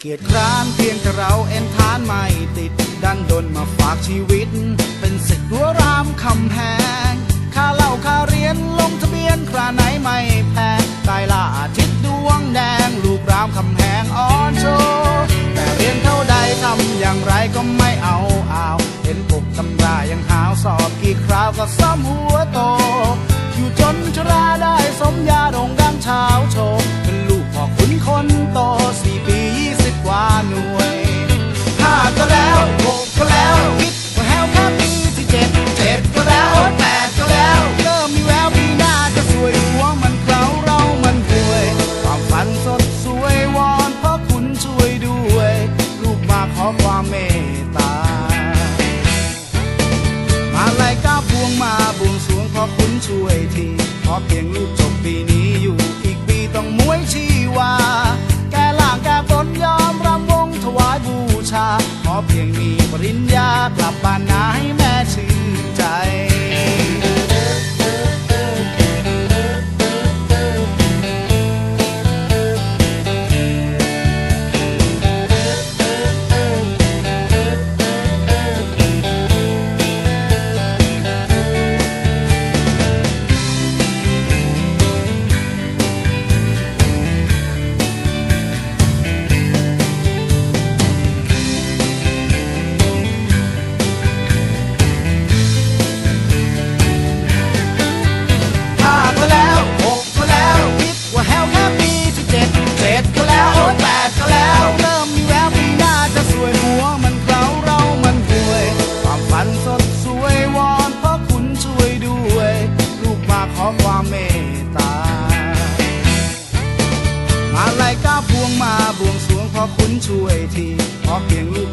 เกียจคร้านเพียงแต่เราเอ็นทานไม่ติด ดันดนมาฝากชีวิต เป็นสิทธิ์รั้วรามคำแหงค่าเล่าค่าเรียนลงทะเบียนคราไหนไม่แพงตายล่าอาทิตย์ดวงแดง ลูกรามคำแหงอ่อนโชว์แต่เรียนเท่าใดทำอย่างไรก็ไม่เอาเอาวเห็นปกตำรายังหาวสอบกี่คราวก็ซ้ำหัวโต อยู่จนชราได้สมยาดง เพียงลูกจบปีนี้อยู่อีกปีต้องมวยชีวา แก่ล่างแก่บนยอมรำวงถวายบูชา ขอเพียงมีปริญญากลับบ้านนาให้แม่ชื่อ มาบวงสรวงพอคุณช่วยทีขอเพียงลูก